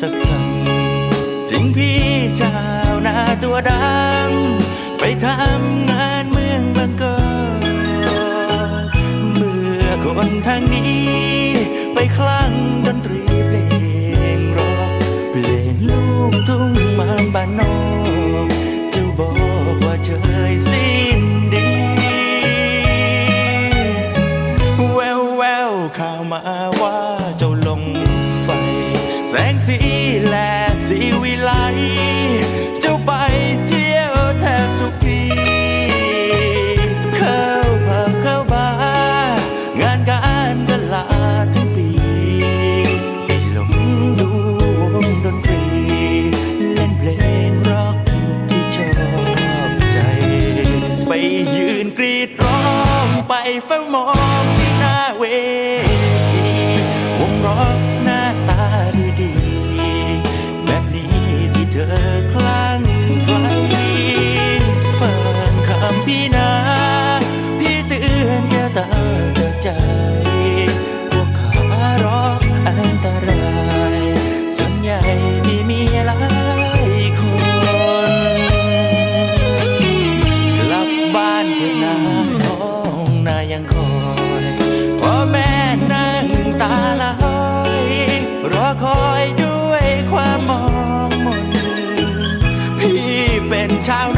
สักครั้งทิ้งพี่ชาวนาตัวดำไปทำงานเมืองบางกอกเมื่อคนทางนี้ ไปคลั่งดนตรีเพลงร็อกเพลงลูกทุ่ง รีดร้องไปเฝ้ามองที่หน้าเวทีวงร้อง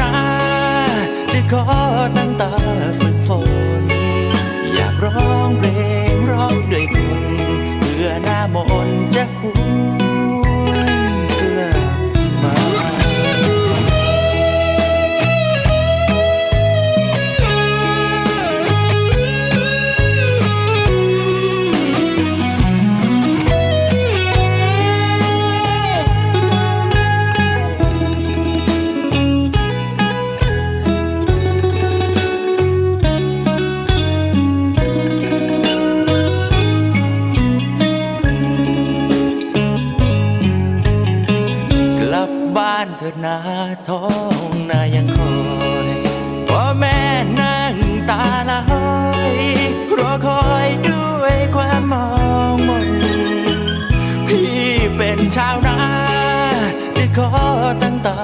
นาจะขอตั้งตาฝึกฝน อยากร้องเพลงร้องด้วยคนเพื่อหน้ามนจะห บ้านเถิดนาท้องนายังคอยพ่อแม่นั่งตาลอยรอคอยด้วยความมองมนพี่เป็นชาวนาจะขอตั้งตา